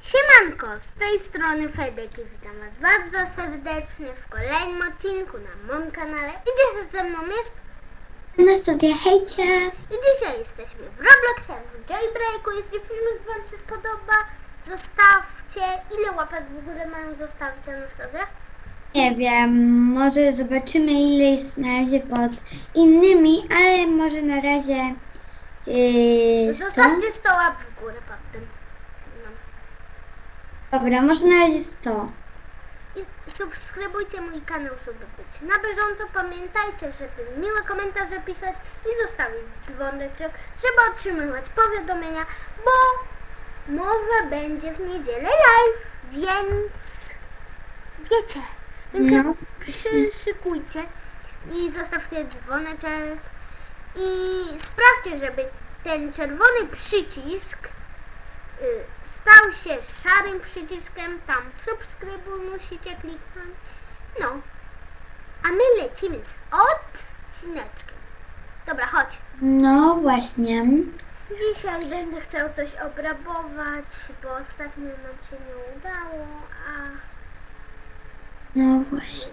Siemanko, z tej strony Fedek i witam Was bardzo serdecznie w kolejnym odcinku na moim kanale. I dzisiaj ze mną jest Anastazja, hejcie! i dzisiaj jesteśmy w Robloxie, w Jailbreaku. Jeśli filmik Wam się spodoba, zostawcie, ile łapek w ogóle mają zostawić Anastazja? Nie wiem, może zobaczymy ile jest na razie pod innymi, ale może na razie yy, 100. Zostawcie 100 łap w górę. Dobra, może na razie 100. I subskrybujcie mój kanał, żeby być na bieżąco. Pamiętajcie, żeby miłe komentarze pisać i zostawić dzwoneczek, żeby otrzymywać powiadomienia, bo mowa będzie w niedzielę live, więc wiecie, więc No. przyszykujcie i zostawcie dzwoneczek i sprawdźcie, żeby ten czerwony przycisk stał się szarym przyciskiem, tam subskrybuj musicie kliknąć. No, a my lecimy z odcineczkiem. Dobra, chodź. No właśnie. Dzisiaj będę chciał coś obrabować, bo ostatnio nam się nie udało, a No właśnie.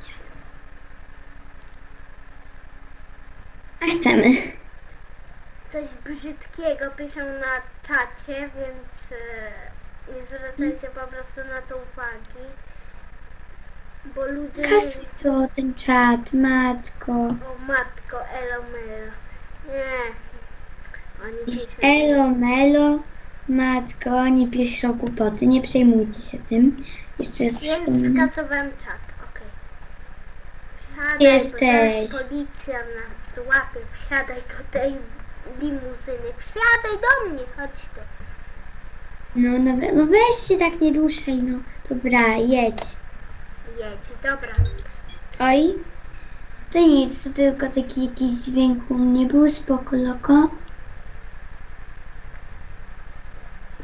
A chcemy. Coś brzydkiego piszą na czacie, więc e, nie zwracajcie po prostu na to uwagi. Bo ludzie... Kasuj to, ten czat, matko. O matko, elo melo. Nie. Oni piszą. elo, melo, matko, nie pisz o głupoty, nie przejmujcie się tym. Jeszcze raz Więc przypomnę. skasowałem czat, okej. Wsiadaj, Jesteś. bo zaraz policja nas złapie. Wsiadaj tej limuzyny. Wsiadaj do mnie, chodź tu. No dobra, no weź się tak nie dłużej, no. Dobra, jedź. Jedź, dobra. Oj. To nic, to tylko taki jakiś dźwięk u mnie był, spoko loko.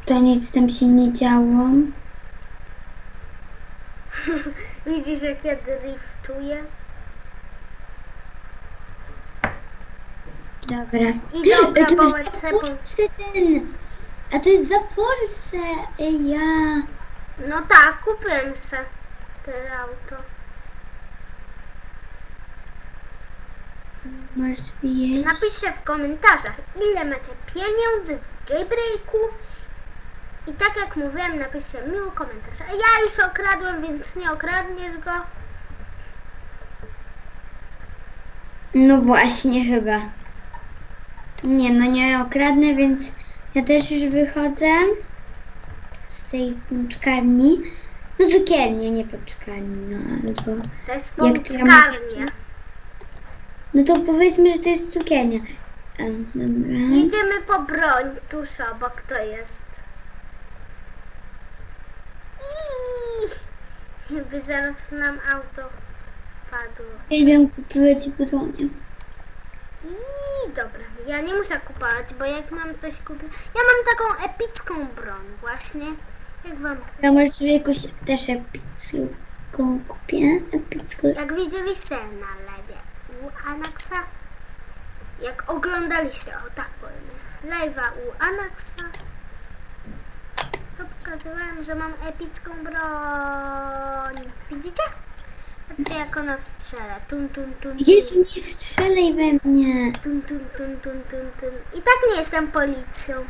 To nic tam się nie działo. Widzisz, jak ja driftuję? Dobra. Idę Ej, to obrabować jest za sepą. Force ten. A to jest za Force. Ej, ja. No tak, kupiłem se te auto. Masz. Napiszcie w komentarzach, ile macie pieniędzy w jailbreaku. I tak jak mówiłem, napiszcie miły komentarz. A ja już okradłem, więc nie okradniesz go. No właśnie chyba. Nie, no nie okradnę, więc ja też już wychodzę z tej pączkarni. No cukiernie, nie pączkarni, no albo... To jest ja pączkarnia. No to powiedzmy, że to jest cukiernia. A, dobra. Idziemy po broń, tuż obok to jest. Iii. By zaraz nam auto padło. Uwielbiam kupować bronię. I dobra, ja nie muszę kupować, bo jak mam coś kupić. Ja mam taką epicką broń, właśnie. Jak wam. Ja może sobie jakąś też epicką kupię. Epicką. Jak widzieliście na lewie u Anaxa, jak oglądaliście, o tak powiem, live'a u Anaxa, to pokazywałem, że mam epicką broń. Widzicie? Patrzcie jak ona strzela. Tun, tun, tun. Jezu, nie strzelaj we mnie. Tun, tun, tun, tun, tun, tun. I tak nie jestem policją.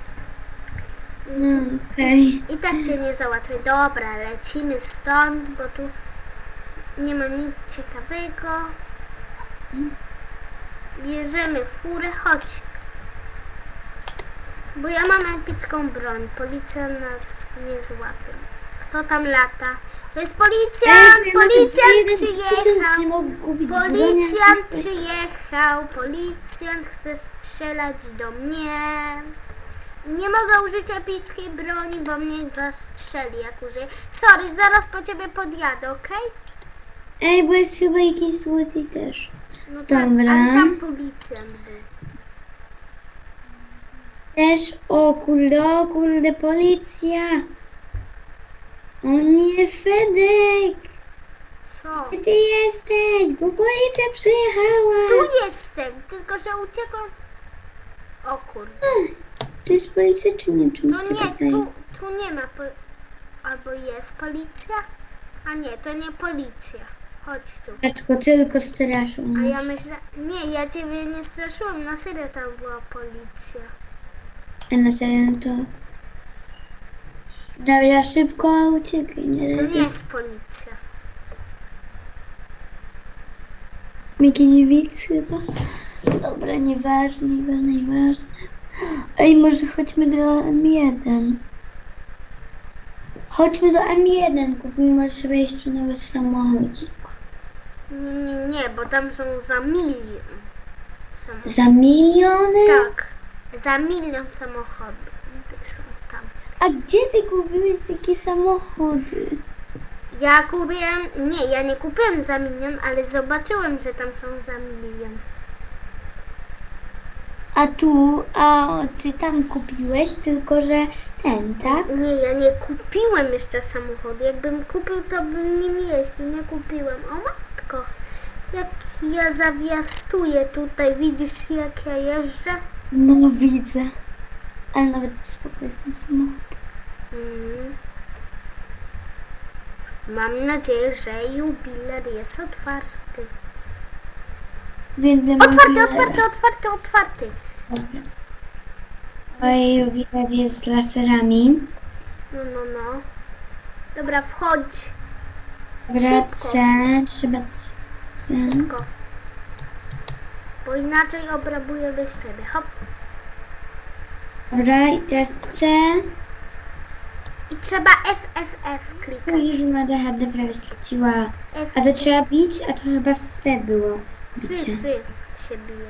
No, okej. I tak cię nie załatwię. Dobra, lecimy stąd, bo tu nie ma nic ciekawego. Bierzemy furę, chodź. Bo ja mam epicką broń. Policja nas nie złapie. Kto tam lata? To jest policjant! Policjant przyjechał! Policjant przyjechał, policjant chce strzelać do mnie. Nie mogę użyć epickiej broni, bo mnie zastrzeli jak użyję. Sorry, zaraz po ciebie podjadę, okej? Ej, bo jest chyba jakiś złodziej też. No tak, Dobra. ale tam policjant był. Też, o kurde, o kurde, policja. O nie, Fedek. Co? Gdzie ty jesteś? Bo policja przyjechała. Tu jestem, tylko że uciekłem. O kurde. To jest policja czy nie? Czymś No nie, tutaj. tu, tu nie ma. Po... albo jest policja? A nie, to nie policja. Chodź tu. Dziecko tylko straszą. A ja myślę, nie, ja ciebie nie straszyłam, na serio tam była policja. A na serio to... Dobra, szybko uciekaj, nie To nie jest policja. Jakiś widz chyba. Dobra, nieważne, nieważne, nieważne. Ej, może chodźmy do M1. Chodźmy do M1, kupimy może sobie jeszcze nowy samochodzik. Nie, nie, nie, bo tam są za milion. Samochodów. Za miliony? Tak, za milion samochodów. A gdzie ty kupiłeś takie samochody? Ja kupiłem, nie, ja nie kupiłem za milion, ale zobaczyłem, że tam są za milion. A tu, a ty tam kupiłeś, tylko że ten, tak? Nie, ja nie kupiłem jeszcze samochodu. Jakbym kupił, to bym nim jeździł. Nie kupiłem. O matko, jak ja zawiastuję tutaj. Widzisz, jak ja jeżdżę? No widzę. Ale nawet spoko jest ten samochód. Mm. Mam nadzieję, że jubiler jest otwarty. Mam Otwarty, otwarty, otwarty, otwarty. Oj, jubiler jest z laserami. No, no, no. Dobra, wchodź. Wracę, trzeba... Szybko. Bo inaczej obrabuję bez ciebie. Hop. Dobra, i teraz C. I trzeba FFF klikać. Oj, już ma DHD prawie straciła. A to trzeba bić, a to chyba F było. fy, Bicie. fy się bije.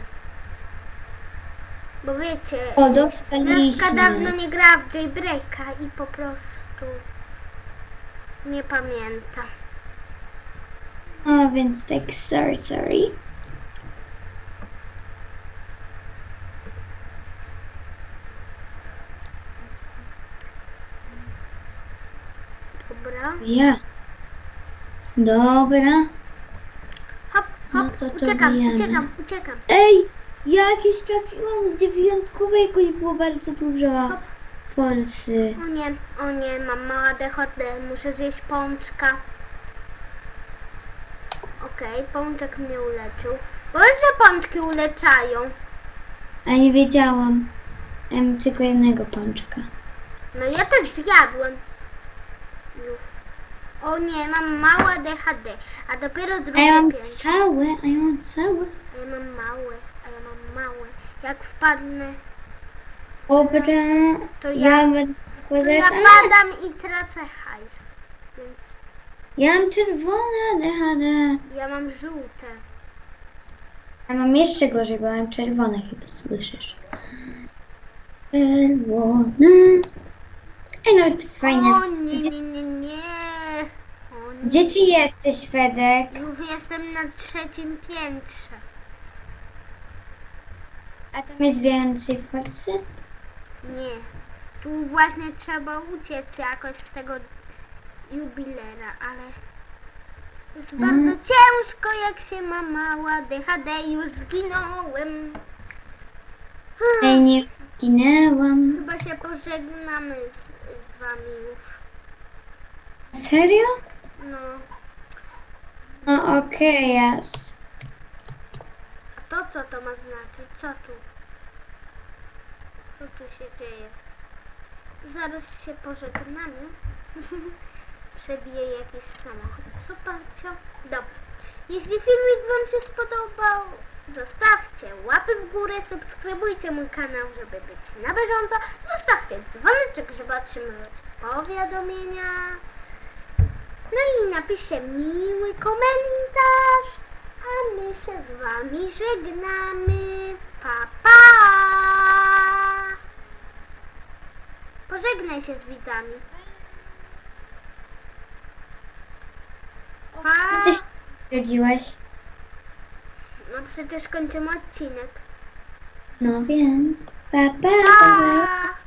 Bo wiecie, O, dostaliśmy. dawno nie grała w Jaybreaka i po prostu nie pamięta. O, więc tak, sorry, sorry. Dobra. Ja. Dobra. Hop, No hop, to to uciekam, bijemy. uciekam, uciekam. Ej, jakieś trafiłam, gdzie wyjątkowo jakoś było bardzo dużo Hop. forsy. O nie, o nie, mam mała DHD, muszę zjeść pączka. Okej, pączek mnie uleczył. Bo że pączki uleczają. A nie wiedziałam. Ja mam tylko jednego pączka. No ja też zjadłem. O nie, mam małe DHD, a dopiero A drugie ja mam pięć. całe, a ja mam całe. A ja mam małe, a ja mam małe. Jak wpadnę, Dobra, To ja- ja będę to ja A, padam i tracę hajs. Więc Ja mam czerwone DHD. ja mam żółte. Ja mam jeszcze gorzej, bo mam czerwone, chyba słyszysz. Czerwone. Ej, no to fajne. O nie, nie, nie. Gdzie ty jesteś, Fedek? Już jestem na trzecim piętrze. A tam jest więcej forsy? Nie. Tu właśnie trzeba uciec jakoś z tego jubilera, ale jest Mhm. bardzo ciężko, jak się ma mała DHD. Już zginąłem. Ej, nie ginęłam. Chyba się pożegnamy z, z wami już. Serio? No. Okej, jas. A to co to ma znaczyć? Co tu? Co tu się dzieje? Zaraz się pożegnamy. Przebije jakiś samochód. Zobaczcie. Dobra. Jeśli filmik Wam się spodobał, zostawcie łapy w górę, subskrybujcie mój kanał, żeby być na bieżąco. Zostawcie dzwoneczek, żeby otrzymywać powiadomienia. No i napiszcie miły komentarz, a my się z Wami żegnamy. Pa, pa! Pożegnaj się z widzami. Pa! Ty też rodziłeś? No przecież kończymy odcinek. No wiem. Pa, pa, pa. Pa!